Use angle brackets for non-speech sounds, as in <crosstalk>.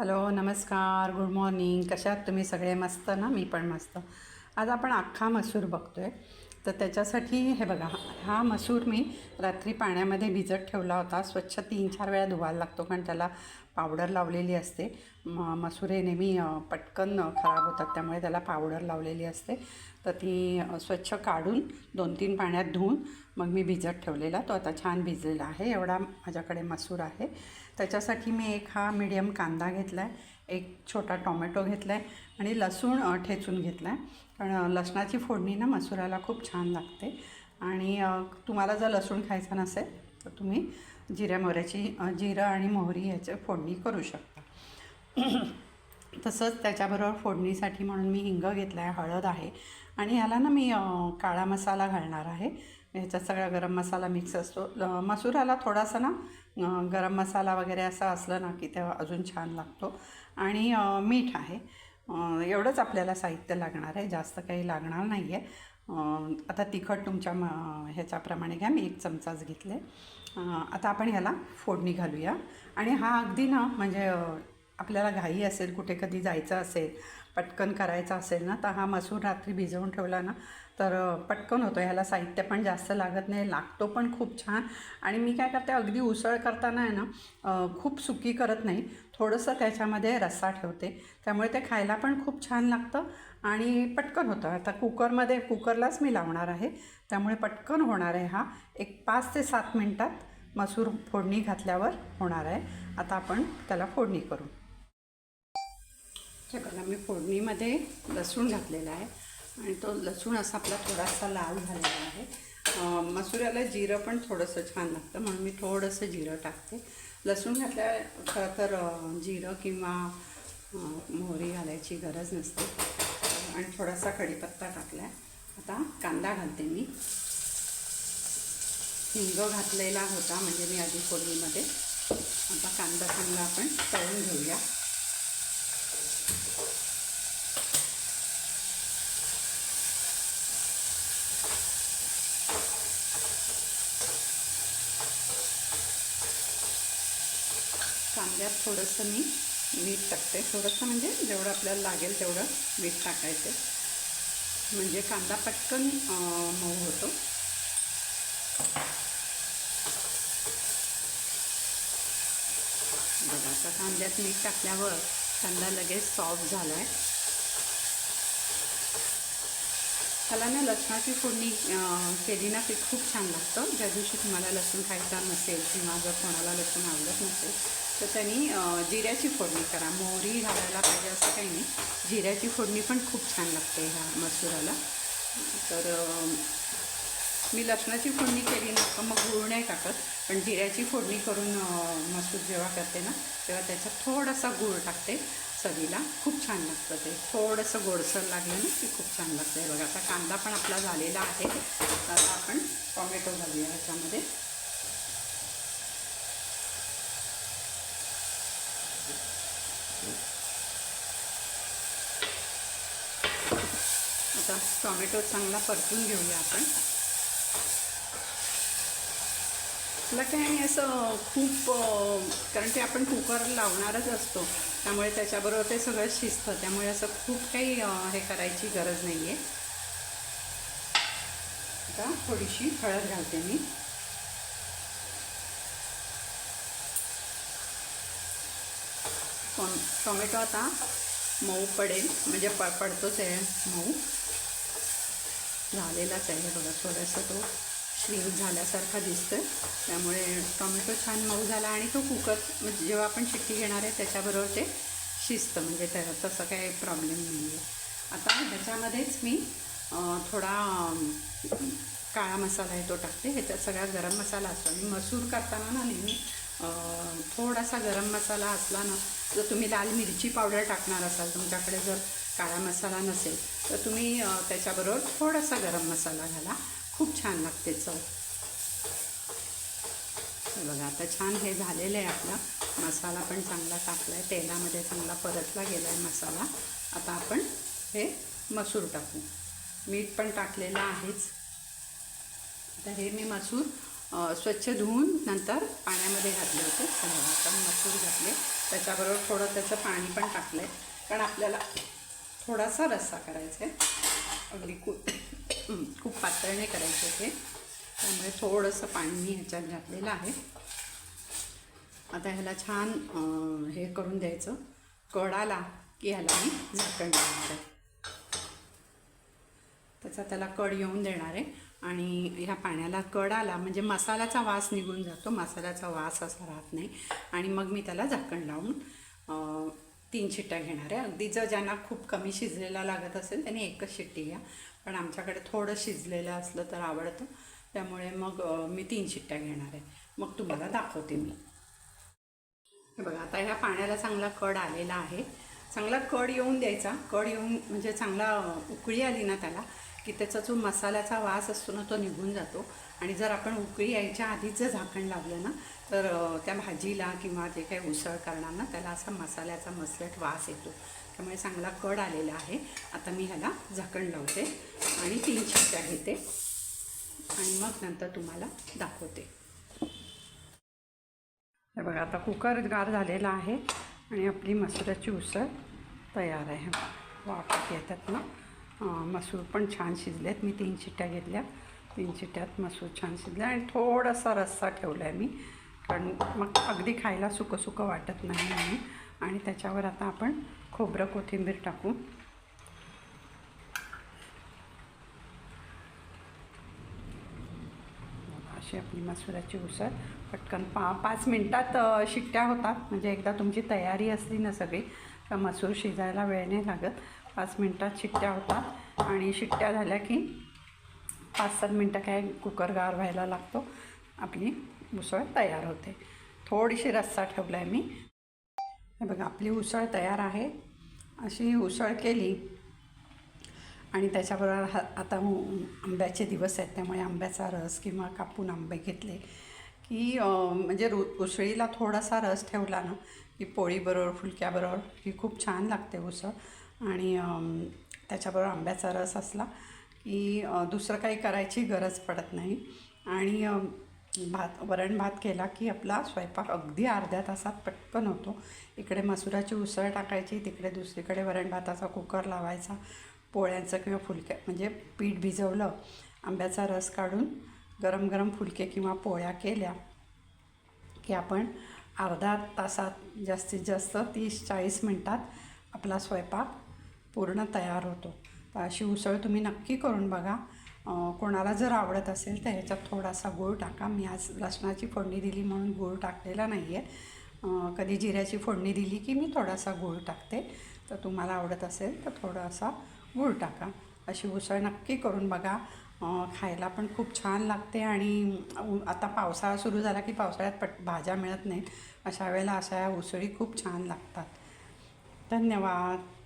Hello नमस्कार good morning. कशात तुम्ही सगळे मस्त ना? मी पण मस्त. आज आपण अख्खा मसूर बघतो आहे तर त्याच्यासाठी हे बघा हा मसूर मी रात्री पाण्यामध्ये भिजत ठेवला होता. स्वच्छ तीन चार वेळा धुवायला लागतो कारण त्याला पावडर लावलेली असते. म मसूर हे नेहमी पटकन खराब होतात त्यामुळे त्याला पावडर लावलेली असते. तर ती स्वच्छ काढून दोन तीन पाण्यात धुवून मग मी भिजत ठेवलेला. तो आता छान भिजलेला आहे. एवढा माझ्याकडे मसूर आहे. त्याच्यासाठी मी एक हा मीडियम कांदा घेतला आहे एक छोटा टोमॅटो घेतला आहे आणि लसूण ठेचून घेतला आहे कारण लसणाची फोडणी ना मसुराला खूप छान लागते. आणि तुम्हाला जर लसूण खायचा नसेल तर तुम्ही जिऱ्या मोहऱ्याची जिरं आणि मोहरी ह्याची फोडणी करू शकता. <clears throat> तसंच त्याच्याबरोबर फोडणीसाठी म्हणून मी हिंग घेतला आहे हळद आहे. आणि ह्याला ना मी काळा मसाला घालणार आहे. ह्याच्यात सगळा गरम मसाला मिक्स असतो. मसुराला थोडासा ना गरम मसाला वगैरे असं असलं ना की तेव्हा अजून छान लागतो. आणि मीठ आहे. एवढंच आपल्याला साहित्य लागणार आहे. जास्त काही लागणार नाही आहे आता तिखट तुमच्या म ह्याच्याप्रमाणे घ्या. मी एक चमचाच घेतले. आता आपण ह्याला फोडणी घालूया. आणि हा अगदी ना म्हणजे आपल्याला घाई असेल कुठे कधी जायचं असेल पटकन करायचं असेल ना तर हा मसूर रात्री भिजवून ठेवला ना तर पटकन होतो. ह्याला साहित्य पण जास्त लागत नाही लागतो पण खूप छान. आणि मी काय करते अगदी उसळ करताना आहे ना खूप सुकी करत नाही. थोडंसं त्याच्यामध्ये रस्सा ठेवते. त्यामुळे ते खायला पण खूप छान लागतं आणि पटकन होतं. आता कुकरमध्ये कुकरलाच मी लावणार आहे. त्यामुळे पटकन होणार आहे हा. एक पाच ते सात मिनटात मसूर फोडणी घातल्यावर होणार आहे. आता आपण त्याला फोडणी करू. हे मी फोडणीमध्ये लसूण घातलेला आहे आणि तो लसूण असा आपला थोडासा लाल झालेला आहे. मसुऱ्याला जिरं पण थोडंसं छान लागतं म्हणून मी थोडंसं जिरं टाकते. लसूण घातल्या खरं तर जिरं किंवा मोहरी घालायची गरज नसते. आणि थोडासा कढीपत्ता टाकला आहे आता कांदा घालते मी. हिंग घातलेला होता म्हणजे मी आधी फोडणीमध्ये. आता कांदा चांगला आपण तळून घेऊया. यात थोडंसं मी मीठ टाकते. थोडंसं म्हणजे जेवढं आपल्याला लागेल तेवढं मीठ टाकायचं. म्हणजे कांदा पटकन मऊ होतो. बघा आता कांद्यात मीठ टाकल्यावर कांदा लगेच सॉफ्ट झाला आहे त्याला ना लसणाची फोडणी केली ना ते खूप छान लागतं. ज्या दिवशी तुम्हाला लसूण खायचा नसेल किंवा जर कोणाला लसूण आवडत नसेल तर त्यांनी जिऱ्याची फोडणी करा. मोहरी घालायला पाहिजे असं काही नाही. जिऱ्याची फोडणी पण खूप छान लागते ह्या मसुराला. तर मी लसणाची फोडणी केली ना मग गुळ नाही टाकत. पण जिऱ्याची फोडणी करून मसूर जेव्हा करते ना तेव्हा त्याच्यात थोडासा गूळ टाकते चवीला. खूप छान लागतं ते. थोडंसं गोडसर लागलं ना की खूप छान लागतं हे बघा. आता कांदा पण आपला झालेला आहे. आता आपण टॉमॅटो घालूया ह्याच्यामध्ये. आता टॉमॅटो चांगला परतून घेऊया आपण. मला काय नाही असं खूप कारण ते आपण कुकर लावणारच असतो त्यामुळे त्याच्याबरोबर ते सगळं शिजतं त्यामुळे असं खूप काही हे करायची गरज नाही आहे आता थोडीशी हळद घालते मी. टॉमॅटो आता मऊ पडेल म्हणजे प पडतोच आहे मऊ. झालेलाच आहे. हे बघा थोडासा तो श्रिंक झाल्यासारखा दिसतो त्यामुळे टोमॅटो छान मऊ झाला आणि तो कुकर म्हणजे जेव्हा आपण शिट्टी घेणार आहे त्याच्याबरोबर ते शिजतं. म्हणजे त्या तसं काही प्रॉब्लेम नाही आहे आता ह्याच्यामध्येच मी थोडा काळा मसाला आहे तो टाकते. ह्याच्यात सगळा गरम मसाला असतो. आणि मसूर करताना ना नेहमी थोडासा गरम मसाला असला ना जर तुम्ही लाल मिरची पावडर टाकणार असाल तुमच्याकडे जर काळा मसाला नसेल तर तुम्ही त्याच्याबरोबर थोडासा गरम मसाला घाला. खूप छान लागते चव. बघा आता छान हे झालेलं आहे आपला. मसाला पण चांगला टाकला आहे तेलामध्ये चांगला परतला गेला आहे मसाला. आता आपण हे मसूर टाकू. मीठ पण टाकलेलं आहेच. आता हे मी मसूर स्वच्छ धुवून नंतर पाण्यामध्ये घातले होते. तर आता मसूर घातले. त्याच्याबरोबर थोडं त्याचं पाणी पण टाकलं आहे कारण आपल्याला थोडासा रस्सा करायचा आहे. अगदी <coughs> खूप खूप पातळ नाही करायचं ते त्यामुळे थोडंसं पाणी मी ह्याच्यात घातलेलं आहे. आता ह्याला छान हे करून द्यायचं. कडाला की ह्याला मी झाकण लावणार आहे. त्याचा त्याला कड येऊन देणार आहे. आणि ह्या पाण्याला कड आला म्हणजे मसाल्याचा वास निघून जातो. मसाल्याचा वास असा राहत नाही. आणि मग मी त्याला झाकण लावून तीन शिट्ट्या घेणार आहे. अगदी जर ज्यांना खूप कमी शिजलेला लागत असेल त्यांनी एकच शिट्टी घ्या. पण आमच्याकडे थोडं शिजलेलं असलं तर आवडतं. त्यामुळे मग मी तीन शिट्ट्या घेणार आहे. मग तुम्हाला दाखवते मी. हे बघा आता ह्या पाण्याला चांगला कड आलेला आहे. चांगला कड येऊन द्यायचा. कड येऊन म्हणजे चांगला उकळी आली ना त्याला की त्याचा जो मसाल्याचा वास असतो ना तो निघून जातो. आणि जर आपण उकळी यायच्या आधीच जर झाकण लावलं ना तर त्या भाजीला किंवा जे काही उसळ करणार ना त्याला असा मसाल्याचा मसलट वास येतो. त्यामुळे चांगला कड आलेला आहे. आता मी ह्याला झाकण लावते आणि तीन शिट्ट्या घेते. आणि मग नंतर तुम्हाला दाखवते. बघा आता कुकर गार झालेला आहे. आणि आपली मसुराची उसळ तयार आहे. वापर येतात ना? मसूर पण छान शिजलेत. मी तीन चिट्ट्या घेतल्या. तीन चिट्ट्यात मसूर छान शिजले आणि थोडासा रस्सा ठेवला आहे मी. कारण मग अगदी खायला सुकं सुकं वाटत नाही आणि त्याच्यावर आता आपण खोबरं कोथिंबीर टाकू. अशी आपली मसुराची उसळ. पटकन पा पाच मिनटात शिट्ट्या होतात. म्हणजे एकदा तुमची तयारी असली ना सगळी तर मसूर शिजायला वेळ नाही लागत. पाच मिनटात शिट्ट्या होतात. आणि शिट्ट्या झाल्या की पाच सात मिनटं काय कुकर गार व्हायला लागतो. आपली उसळ तयार होते. थोडीशी रस्सा ठेवला आहे मी. हे बघा आपली उसळ तयार आहे. अशी उसळ केली आणि त्याच्याबरोबर हा आता आंब्याचे दिवस आहेत त्यामुळे आंब्याचा रस किंवा कापून आंबे घेतले की म्हणजे रु उसळीला थोडासा रस ठेवला ना की पोळीबरोबर फुलक्याबरोबर ही खूप छान लागते उसळ. आणि त्याच्याबरोबर आंब्याचा रस असला की दुसरं काही करायची गरज पडत नाही. आणि भात वरण भात केला की आपला स्वयंपाक अगदी अर्ध्या तासात पटकन होतो. इकडे मसुराची उसळ टाकायची तिकडे दुसरीकडे वरण भाताचा कुकर लावायचा. पोळ्यांचं किंवा फुलक्या म्हणजे पीठ भिजवलं आंब्याचा रस काढून गरम गरम फुलके किंवा पोळ्या केल्या की आपण अर्धा तासात जास्तीत जास्त तीस चाळीस मिनटात आपला स्वयंपाक पूर्ण तयार होतो. तर अशी उसळ तुम्ही नक्की करून बघा. कोणाला जर आवडत असेल तर ह्याच्यात थोडासा गूळ टाका. मी आज लसणाची फोडणी दिली म्हणून गूळ टाकलेला नाही आहे कधी जिऱ्याची फोडणी दिली की मी थोडासा गूळ टाकते. तर तुम्हाला आवडत असेल तर थोडासा गूळ टाका. अशी उसळ नक्की करून बघा. खायला पण खूप छान लागते आणि आता पावसाळा सुरू झाला की पावसाळ्यात पट भाज्या मिळत नाहीत. अशा वेळेला अशा या उसळी खूप छान लागतात. धन्यवाद.